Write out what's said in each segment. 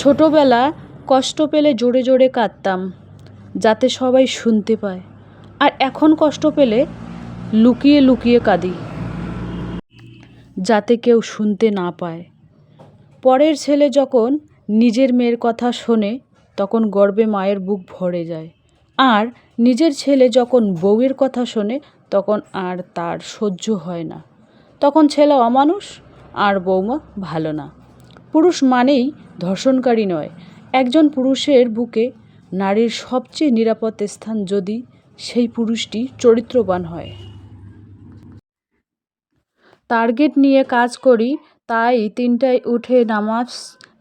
ছোটোবেলা কষ্ট পেলে জোরে জোরে কাঁদতাম, যাতে সবাই শুনতে পায়। আর এখন কষ্ট পেলে লুকিয়ে লুকিয়ে কাঁদি, যাতে কেউ শুনতে না পায়। পরের ছেলে যখন নিজের মেয়ের কথা শোনে, তখন গর্বে মায়ের বুক ভরে যায়। আর নিজের ছেলে যখন বউয়ের কথা শোনে, তখন আর তার সহ্য হয় না। তখন ছেলে অমানুষ, আর বৌমা ভালো না। পুরুষ মানেই ধর্ষণকারী নয়। একজন পুরুষের বুকে নারীর সবচেয়ে নিরাপদ স্থান যদি সেই পুরুষটি চরিত্রবান হয়। টার্গেট নিয়ে কাজ করি, তাই তিনটায় উঠে নামাজ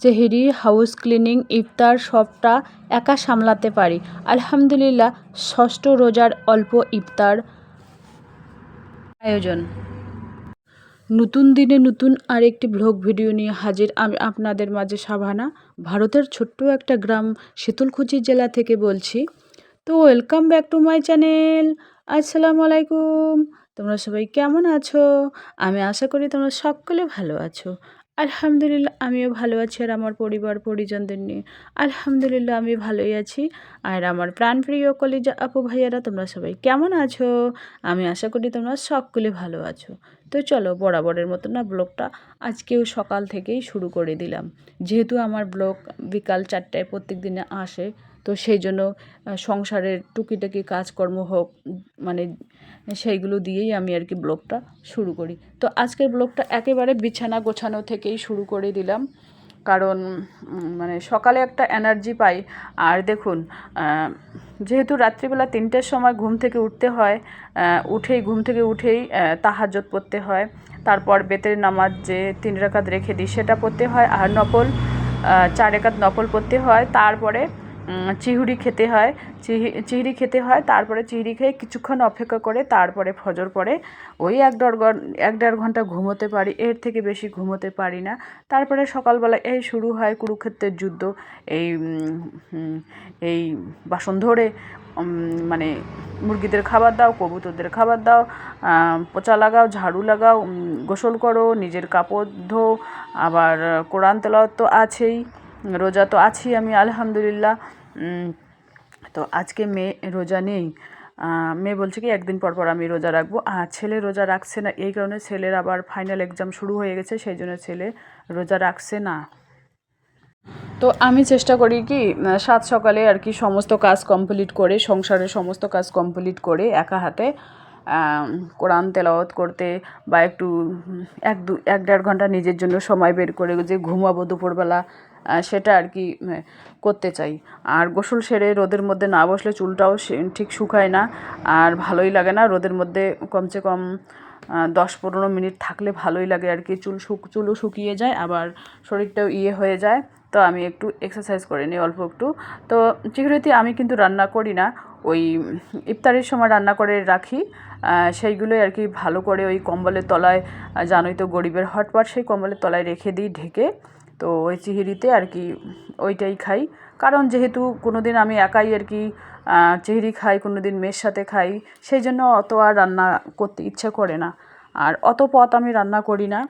চেহেরি হাউস ক্লিনিং, ইফতার সবটা একা সামলাতে পারি। আলহামদুলিল্লাহ, ষষ্ঠ রোজার অল্প ইফতার আয়োজন। নতুন দিনে নতুন আরেকটি ব্লগ ভিডিও নিয়ে হাজির আমি আপনাদের মাঝে সাভানা, ভারতের ছোট্ট একটা গ্রাম শীতলকুচি জেলা থেকে বলছি। তো welcome back to my channel আসসালামু আলাইকুম। তোমরা সবাই কেমন আছো? আমি আশা করি তোমরা সকলে ভালো আছো। আলহামদুলিল্লাহ, আমিও ভালো আছি আর আমার পরিবার, পরিজনদের নিয়ে। আলহামদুলিল্লাহ, আমি ভালোই আছি। আর আমার প্রাণপ্রিয় কলিজা আপু ভাইয়ারা, তোমরা সবাই কেমন আছো? আমি আশা করি তোমরা সকলে ভালো আছো। তো চলো, বরাবরের মতো না ব্লগটা আজকেও সকাল থেকেই শুরু করে দিলাম। যেহেতু আমার ব্লগ বিকাল চারটায় প্রত্যেক দিনে আসে তো সেই জন্য সংসারের টুকিটাকি কাজকর্ম হোক মানে সেইগুলো দিয়েই আমি আর কি ব্লগটা শুরু করি। তো আজকের ব্লগটা একেবারে বিছানা গোছানো থেকেই শুরু করে দিলাম। কারণ মানে সকালে একটা এনার্জি পাই। আর দেখুন যেহেতু রাত্রিবেলা তিনটের সময় ঘুম থেকে উঠতে হয় উঠেই, ঘুম থেকে উঠেই তাহাজত পড়তে হয়। তারপর বেতের নামাজ যে তিন রাকাত রেখে দিই, সেটা পড়তে হয়। আর নফল চার রেখাত নফল পড়তে হয়। তারপরে চিহুড়ি খেতে হয়। চিহি, চিহড়ি খেতে হয়, তারপরে চিহড়ি খেয়ে কিছুক্ষণ অপেক্ষা করে তারপরে ফজর পরে ওই এক দেড় এক দেড় ঘণ্টা ঘুমোতে পারি, এর থেকে বেশি ঘুমোতে পারি না। তারপরে সকালবেলা এই শুরু হয় কুরুক্ষেত্রের যুদ্ধ। এই এই বাসন ধরে মানে মুরগিদের খাবার দাও, কবুতরদের খাবার দাও পোচা লাগাও, ঝাড়ু লাগাও গোসল করো, নিজের কাপড় ধো, আবার কোরআন তেলাওয়াত তো আছেই। রোজা তো আছি আমি, আলহামদুলিল্লাহ। তো আজকে মেয়ে রোজা নেই। মেয়ে বলছে কি, একদিন পর পর আমি রোজা রাখব। আর ছেলে রোজা রাখছে না, এই কারণে ছেলের আবার ফাইনাল এক্সাম শুরু হয়ে গেছে, সেই জন্য ছেলে রোজা রাখছে না। তো আমি চেষ্টা করি কি সাত সকালে আর কি সমস্ত কাজ কমপ্লিট করে, সংসারের সমস্ত কাজ কমপ্লিট করে একা হাতে কোরআন তেলাওয়াত করতে বা একটু এক দু, এক দেড় ঘণ্টা নিজের জন্য সময় বের করে যে ঘুমাবো দুপুরবেলা সেটা আর কি করতে চাই। আর গোসল সেরে রোদের মধ্যে না বসলে চুলটাও ঠিক শুকায় না। আর ভালোই লাগে না রোদের মধ্যে কমসে কম দশ পনেরো মিনিট থাকলে ভালোই লাগে আর কি। চুল শুক, চুলও শুকিয়ে যায়, আবার শরীরটাও ইয়ে হয়ে যায়। তো আমি একটু এক্সারসাইজ করে নিই অল্প একটু। তো চিহরিতে আমি কিন্তু রান্না করি না, ওই ইফতারের সময় রান্না করে রাখি। সেইগুলোই আর কি ভালো করে ওই কম্বলের তলায় জানোই তো গরিবের হটপট, সেই কম্বলের তলায় রেখে দিই ঢেকে। তো ওই চিহিরিতে আর কি ওইটাই খাই। কারণ যেহেতু কোনো দিন আমি একাই আর কি চিহিরি খাই কোনো দিন মেয়ের সাথে খাই, সেই জন্য অত আর রান্না করতে ইচ্ছে করে না। আর অত পথ আমি রান্না করি না।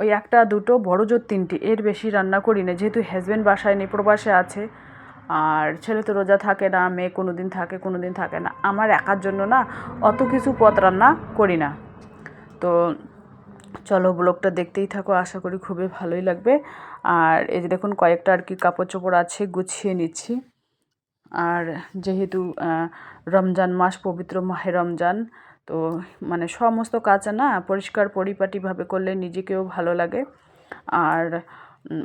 ওই একটা, দুটো, বড় জোর তিনটি, এর বেশি রান্না করি না। যেহেতু হাজব্যান্ড বাসায় নেই, প্রবাসে আছে, আর ছেলে তো রোজা থাকে না, মেয়ে কোনো দিন থাকে কোনো দিন থাকে না। আমার একার জন্য না অত কিছু পথ রান্না করি না। তো চলো ব্লগটা দেখতেই থাকো, আশা করি খুবই ভালোই লাগবে। আর এই যে দেখুন, কয়েকটা আর কি কাপড় চোপড় আছে, গুছিয়ে নিচ্ছি। আর যেহেতু রমজান মাস, পবিত্র মাহে রমজান, তো মানে সমস্ত কাজ না পরিষ্কার পরিপাটিভাবে করলে নিজেকেও ভালো লাগে। আর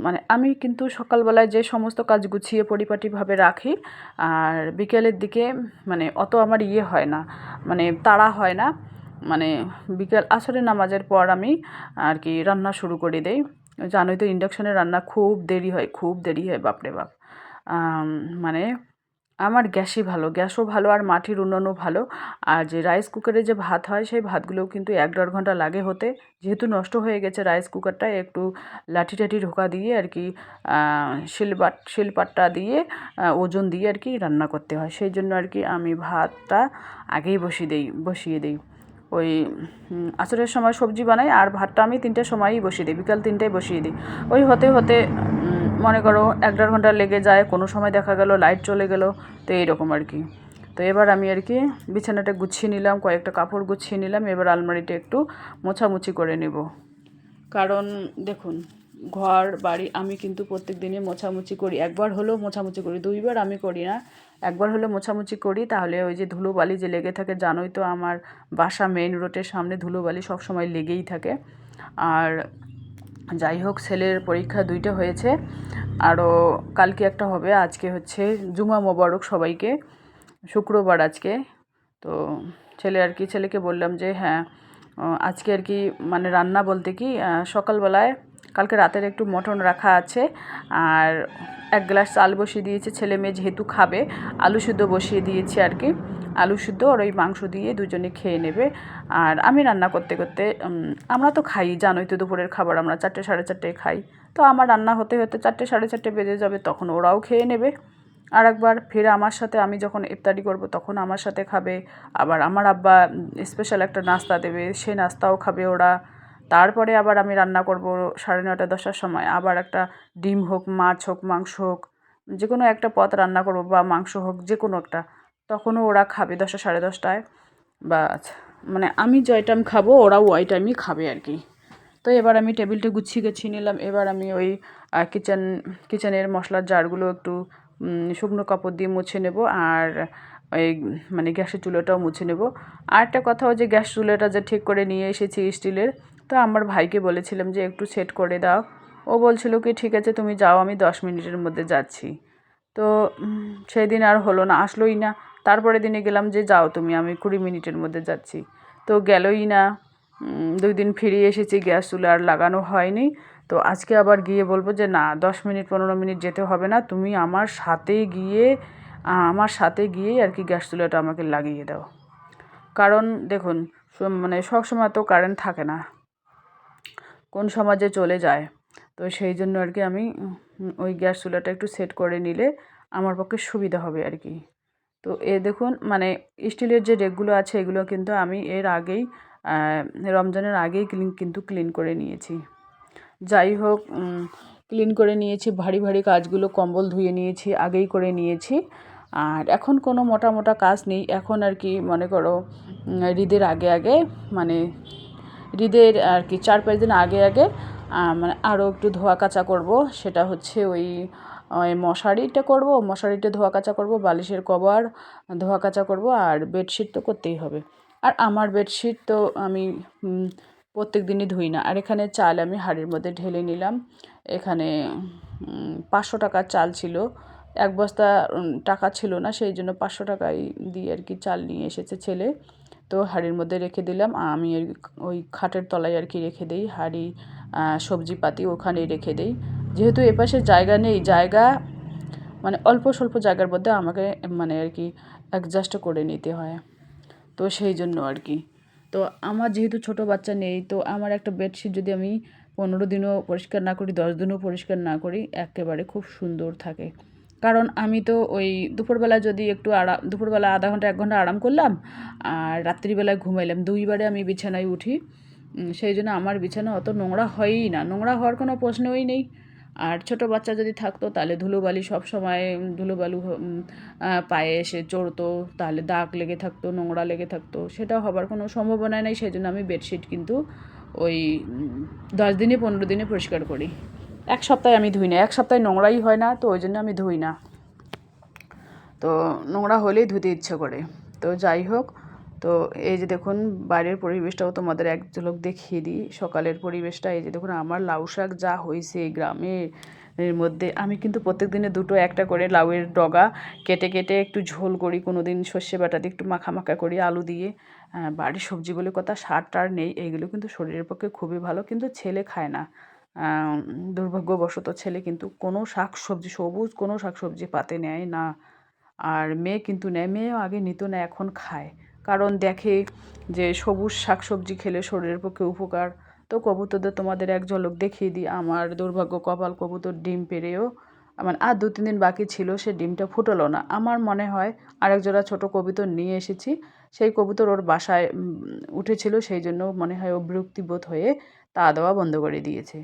মানে আমি কিন্তু সকালবেলায় যে সমস্ত কাজ গুছিয়ে পরিপাটিভাবে রাখি, আর বিকেলের দিকে মানে অত আমার ইয়ে হয় না মানে তাড়া হয় না। মানে বিকেল আসরের নামাজের পর আমি আর কি রান্না শুরু করে দেই। জানোই তো ইন্ডাকশানে রান্না খুব দেরি হয়, খুব দেরি হয় বাপরে বাপ। মানে আমার গ্যাসই ভালো, গ্যাসও ভালো আর মাটির উনুনও ভালো। আর যে রাইস কুকারে যে ভাত হয়, সেই ভাতগুলোও কিন্তু এক দেড় ঘণ্টা লাগে হতে। যেহেতু নষ্ট হয়ে গেছে রাইস কুকারটা একটু লাঠি টাঠি ঢোকা দিয়ে আর কি শিলপাট শিলপাটটা দিয়ে ওজন দিয়ে আর কি রান্না করতে হয়। সেই জন্য আর কি আমি ভাতটা আগেই বসিয়ে দিই বসিয়ে দিই। ওই আচরের সময় সবজি বানাই আর ভাতটা আমি তিনটের সময়ই বসিয়ে দিই, বিকাল তিনটায় বসিয়ে দিই। ওই হতে হতে মনে করো এক দেড় ঘণ্টা লেগে যায়, কোনো সময় দেখা গেল লাইট চলে গেল, তো এইরকম আর কি। তো এবার আমি আর কি বিছানাটা গুছিয়ে নিলাম, কয়েকটা কাপড় গুছিয়ে নিলাম, এবার আলমারিটা একটু মোছামুছি করে নেব। কারণ দেখুন, ঘর, বাড়ি আমি কিন্তু প্রত্যেক দিনে মোছামুছি করি, একবার হলেও মোছামুছি করি, দুইবার আমি করি না একবার হলে মোছামুছি করি, তাহলে ওই যে ধুলোবালি যে লেগে থাকে, জানোই তো আমার বাসা মেইন রোডের সামনে ধুলোবালি সব সময় লেগেই থাকে। আর যাই হোক, ছেলের পরীক্ষা দুইটা হয়েছে। আরও কালকে একটা হবে, আজকে হচ্ছে জুমা মোবারক সবাইকে, শুক্রবার আজকে। তো ছেলে আর কি, ছেলেকে বললাম যে হ্যাঁ আজকে আর কি মানে রান্না বলতে কি সকালবেলায় কালকে রাতের একটু মটন রাখা আছে। আর এক গ্লাস চাল বসিয়ে দিয়েছে, ছেলে মেয়ে যেহেতু খাবে, আলু সিদ্ধ বসিয়ে দিয়েছি আর কি। আলু সিদ্ধ আর ওই মাংস দিয়ে দুজনে খেয়ে নেবে। আর আমি রান্না করতে করতে আমরা তো খাই, জানোই তো দুপুরের খাবার, আমরা চারটে সাড়ে চারটেয় খাই। তো আমার রান্না হতে হতে চারটে সাড়ে চারটে বেজে যাবে, তখন ওরাও খেয়ে নেবে। আর একবার ফের আমার সাথে আমি যখন ইফতারি করব, তখন আমার সাথে খাবে। আবার আমার আব্বা স্পেশাল একটা নাস্তা দেবে, সে নাস্তাও খাবে ওরা। তারপরে আবার আমি রান্না করব সাড়ে নটা দশটার সময়। আবার একটা ডিম হোক, মাছ হোক, মাংস হোক যে কোনো একটা পদ রান্না করব বা মাংস হোক যে কোনো একটা, তখনও ওরা খাবে দশটা, সাড়ে দশটায়। বা মানে আমি যে আইটেম খাব, ওরাও ওই টাইমই খাবে আর কি। তো এবার আমি টেবিলটা গুছিয়ে গেছিয়ে নিলাম। এবার আমি ওই কিচেন কিচেনের মশলার জারগুলো একটু শুকনো কাপড় দিয়ে মুছে নেব আর ওই মানে গ্যাসের চুলোটাও মুছে নেব। আর একটা কথাও যে গ্যাস চুলোটা যে ঠিক করে নিয়ে এসেছি স্টিলের তো আমার ভাইকে বলেছিলাম যে একটু সেট করে দাও। ও বলছিল কি, ঠিক আছে, তুমি যাও, আমি দশ মিনিটের মধ্যে যাচ্ছি। তো সেই দিন আর হলো না, আসলোই না। তারপরে দিনে গেলাম যে, যাও তুমি, আমি কুড়ি মিনিটের মধ্যে যাচ্ছি। তো গেলই না। দুই দিন ফিরিয়ে এসেছি, গ্যাস, চুলা আর লাগানো হয়নি। তো আজকে আবার গিয়ে বলব যে, না, দশ মিনিট, পনেরো মিনিট যেতে হবে না। তুমি আমার সাথে গিয়ে, আমার সাথে গিয়েই আর কি গ্যাস, চুলাটা আমাকে লাগিয়ে দাও। কারণ, দেখুন মানে সবসময় তো কারেন্ট থাকে না। কোন সমাজে চলে যায়। তো সেই জন্য আর কি আমি ওই গ্যাস চুলাটা একটু সেট করে নিলে আমার পক্ষে সুবিধা হবে আর কি। তো এ দেখুন মানে স্টিলের যে ডেকগুলো আছে এগুলো কিন্তু আমি এর আগেই রমজানের আগেই ক্লিন, কিন্তু ক্লিন করে নিয়েছি। যাই হোক ক্লিন করে নিয়েছি, ভারী ভারী কাজগুলো কম্বল ধুয়ে নিয়েছি, আগেই করে নিয়েছি। আর এখন কোনো মোটা মোটা কাজ নেই। এখন আর কি মনে করো ঈদের আগে আগে মানে ঈদের আর কি চার পাঁচ দিন আগে আগে মানে আরও একটু ধোয়া কাচা করব। সেটা হচ্ছে ওই মশারিটা করব মশারিটা ধোয়া কাচা করব, বালিশের কভার ধোয়া কাচা করব, আর বেডশিট তো করতেই হবে। আর আমার বেডশিট তো আমি প্রত্যেক দিনই ধুই না। আর এখানে চাল আমি হাঁড়ির মধ্যে ঢেলে নিলাম। এখানে পাঁচশো টাকার চাল ছিল। এক বস্তা টাকা ছিল না, সেই জন্য পাঁচশো টাকাই দিয়ে আর কি চাল নিয়ে এসেছে ছেলে। তো হাঁড়ির মধ্যে রেখে দিলাম। আমি ওই খাটের তলায় আর কি রেখে দিই। হাঁড়ি সবজিপাতি ওখানেই রেখে দিই। যেহেতু এপাশে জায়গা নেই, জায়গা মানে অল্প স্বল্প জায়গার মধ্যে আমাকে মানে আর কি অ্যাডজাস্ট করে নিতে হয়। তো সেই জন্য আর কি। তো আমার যেহেতু ছোট বাচ্চা নেই, তো আমার একটা বেডশিট যদি আমি পনেরো দিনও পরিষ্কার না করি, দশ দিনও পরিষ্কার না করি, একেবারে খুব সুন্দর থাকে। কারণ আমি তো ওই দুপুরবেলা যদি একটু আরাম দুপুরবেলা আধা ঘণ্টা, এক ঘণ্টা আরাম করলাম আর রাত্রিবেলায় ঘুমাইলাম। দুইবারে আমি বিছানায় উঠি। সেই জন্য আমার বিছানা অত নোংরা হয়ই না। নোংরা হওয়ার কোনো প্রশ্নই নেই। আর ছোটো বাচ্চা যদি থাকতো তাহলে ধুলোবালি সব সময় ধুলোবালু পায়ে এসে চড়তো। তাহলে দাগ লেগে থাকতো, নোংরা লেগে থাকতো। সেটা হবার কোনো সম্ভাবনা নেই। সেই জন্য আমি বেডশিট কিন্তু ওই দশ দিনে, পনেরো দিনে পরিষ্কার করি। এক সপ্তাহে আমি ধুই না, এক সপ্তাহে নোংরাই হয় না, তো ওই জন্য আমি ধুই না। তো নোংরা হলেই ধুতে ইচ্ছে করে। তো যাই হোক, তো এই যে দেখুন, বাইরের পরিবেশটাও তোমাদের এক ঝলক দেখিয়ে দিই। সকালের পরিবেশটা, এই যে দেখুন, আমার লাউ শাক যা হয়েছে এই গ্রামের মধ্যে আমি কিন্তু প্রত্যেক দিনে দুটো একটা করে লাউয়ের ডগা কেটে কেটে একটু ঝোল করি। কোনো দিন সর্ষে বাটা দিয়ে একটু মাখা মাখা করি আলু দিয়ে। বাড়ির সবজি বলে কথা, সার টার নেই, এইগুলো কিন্তু শরীরের পক্ষে খুবই ভালো, কিন্তু ছেলে খায় না। দুর্ভাগ্যবশত ছেলে কিন্তু কোনো শাক সবজি সবুজ কোনো শাক সবজি পাতে নেয় না। আর মেয়ে কিন্তু নেয়, মেয়েও আগে নিত না, এখন খায়। কারণ দেখে যে সবুজ শাকসবজি খেলে শরীরের পক্ষে উপকার। তো কবুতরদের তোমাদের এক ঝলক দেখিয়ে দিই। আমার দুর্ভাগ্য কপাল কবুতর ডিম পেরেও আমার আর দু, তিন দিন বাকি ছিল, সে ডিমটা ফুটলো না। আমার মনে হয় আরেক জোড়া ছোটো কবুতর নিয়ে এসেছি। সেই কবুতর ওর বাসায় উঠেছিল, সেই জন্য মনে হয় ও বিরক্তিবোধ হয়ে তা দেওয়া বন্ধ করে দিয়েছে।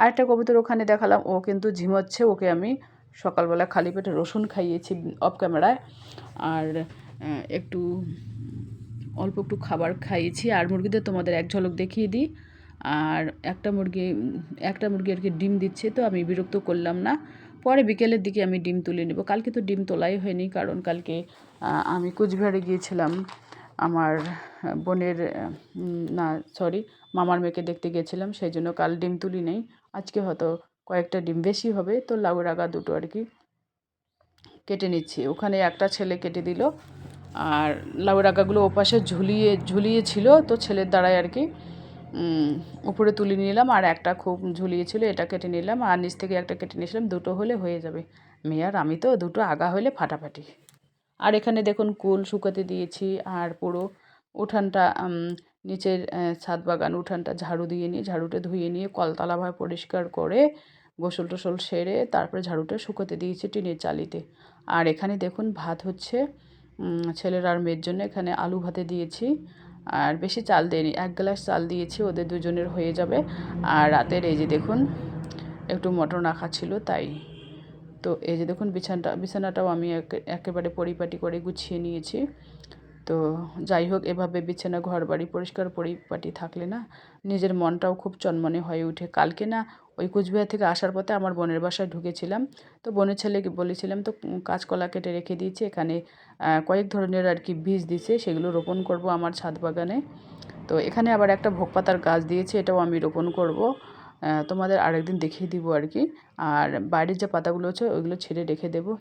আরেকটা কবুতর ওখানে দেখালাম, ও কিন্তু ঝিমোচ্ছে, ওকে আমি সকালবেলা খালি পেটে রসুন খাইয়েছি অফ ক্যামেরায় আর একটু অল্প একটু খাবার খাইয়েছি। আর মুরগিদের তোমাদের এক ঝলক দেখিয়ে দিই। আর একটা মুরগি একটা মুরগি আর কি ডিম দিচ্ছে, তো আমি বিরক্ত করলাম না। পরে বিকেলের দিকে আমি ডিম তুলে নেব। কালকে তো ডিম তোলাই হয়নি, কারণ কালকে আমি কোচবিহারে গিয়েছিলাম। আমার বোনের না সরি মামার মেয়েকে দেখতে গিয়েছিলাম, সেই জন্য কাল ডিম তুলি নেই। আজকে হয়তো কয়েকটা ডিম বেশি হবে, তো লাউ রাগা দুটো আর কি কেটে নিচ্ছি। ওখানে একটা ছেলে কেটে দিল আর লাউ রাগাগুলো ওপাশে ঝুলিয়ে ঝুলিয়ে ছিল তো ছেলের দ্বারাই আর কি উপরে তুলে নিলাম আর একটা খুব ঝুলিয়েছিল, এটা কেটে নিলাম আর নিচ থেকে একটা কেটে নিয়েছিলাম, দুটো হলে হয়ে যাবে। মেয়ার, আমি তো দুটো আগা হলে ফাটাফাটি। আর এখানে দেখুন কুল শুকাতে দিয়েছি আর পুরো উঠানটা নিচের ছাদ বাগান উঠানটা ঝাড়ু দিয়ে নিয়ে, ঝাড়ুটা ধুয়ে নিয়ে কলতলাভাবে পরিষ্কার করে গোসল টোসল সেরে তারপরে ঝাড়ুটা শুকোতে দিয়েছি টিনের চালিতে। আর এখানে দেখুন ভাত হচ্ছে ছেলের আর মেয়ের জন্য এখানে আলু ভাতে দিয়েছি। আর বেশি চাল দিইনি, এক গ্লাস চাল দিয়েছি, ওদের দুজনের হয়ে যাবে। আর রাতের এই যে দেখুন, একটু মটন রাখা ছিল তাই। তো এই যে দেখুন বিছানাটা, বিছানাটাও আমি একে- একেবারে পরিপাটি করে গুছিয়ে নিয়েছি। তো যাই হোক, এভাবে বিছানা ঘর বাড়ি পরিষ্কার পরিপাটি থাকলে না নিজের মনটাও খুব চনমনে হয়ে ওঠে। কালকে না ওই কুচবিহার থেকে আসার পথে আমার বোনের বাসায় ঢুকেছিলাম। তো বোনের ছেলেকে বলেছিলাম, তো কাঁচকলা কেটে রেখে দিয়েছি, এখানে কয়েক ধরনের আর কি বীজ দিছে সেগুলো রোপণ করব আমার ছাদ বাগানে। তো এখানে আবার একটা ভোগপাতার গাছ দিয়েছে, এটাও আমি রোপণ করব। তোমাদের আরেকদিন দেখিয়ে দিব আর কি। আর বাইরের যে পাতাগুলো আছে ওইগুলো ছেড়ে রেখে দেবো।